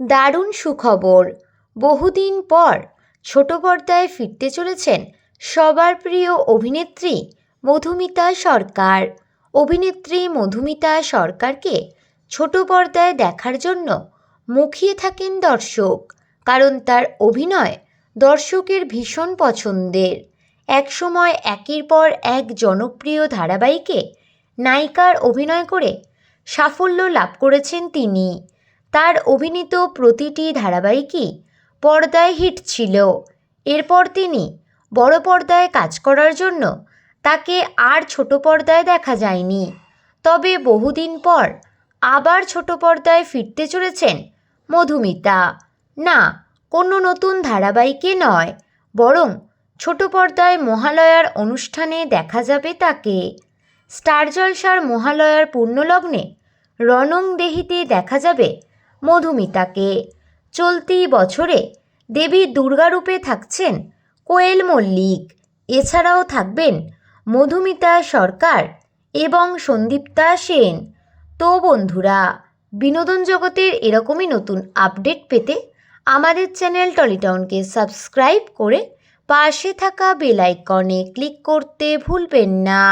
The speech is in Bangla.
দারুণ সুখবর। বহুদিন পর ছোট পর্দায় ফিরতে চলেছেন সবার প্রিয় অভিনেত্রী মধুমিতা সরকার। অভিনেত্রী মধুমিতা সরকারকে ছোট পর্দায় দেখার জন্য মুখিয়ে থাকেন দর্শক, কারণ তার অভিনয় দর্শকের ভীষণ পছন্দের। একসময় একের পর এক জনপ্রিয় ধারাবাহিকে নায়িকার অভিনয় করে সাফল্য লাভ করেছেন তিনি। তার অভিনীত প্রতিটি ধারাবাহিকই পর্দায় হিট ছিল। এরপর তিনি বড় পর্দায় কাজ করার জন্য তাকে আর ছোট পর্দায় দেখা যায়নি। তবে বহুদিন পর আবার ছোট পর্দায় ফিরতে চলেছেন মধুমিতা। না, কোনো নতুন ধারাবাহিকে নয়, বরং ছোট পর্দায় মহালয়ার অনুষ্ঠানে দেখা যাবে তাকে। স্টার জলসার মহালয়ার পূর্ণলগ্নে রণংদেহিতে দেখা যাবে মধুমিতাকে। চলতি বছরে দেবী দুর্গারূপে থাকছেন কোয়েল মল্লিক। এছাড়াও থাকবেন মধুমিতা সরকার এবং সন্দীপ্তা সেন। তো বন্ধুরা, বিনোদন জগতের এরকমই নতুন আপডেট পেতে আমাদের চ্যানেল টলিটাউনকে সাবস্ক্রাইব করে পাশে থাকা বেল আইকনে ক্লিক করতে ভুলবেন না।